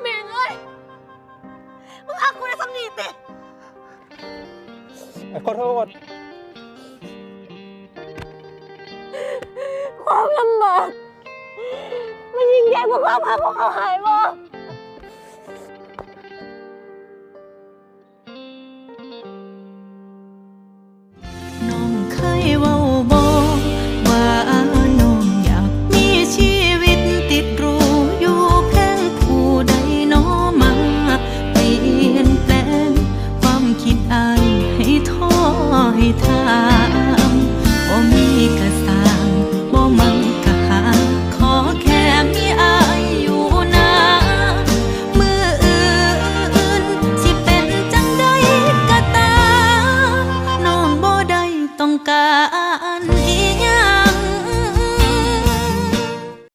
แม่งเอ้ย มึงหักกูได้สำนีติขอโทษ ความลำบากมันยิ่งใหญ่กว่าความหักของเขาหายบ่ิถามบ่มีกระสางบ่มังกะหา ขอแค่มีอายอยู่นะมืออื่นสิเป็นจังใดก็ตามน้องบ่ได้ต้องการ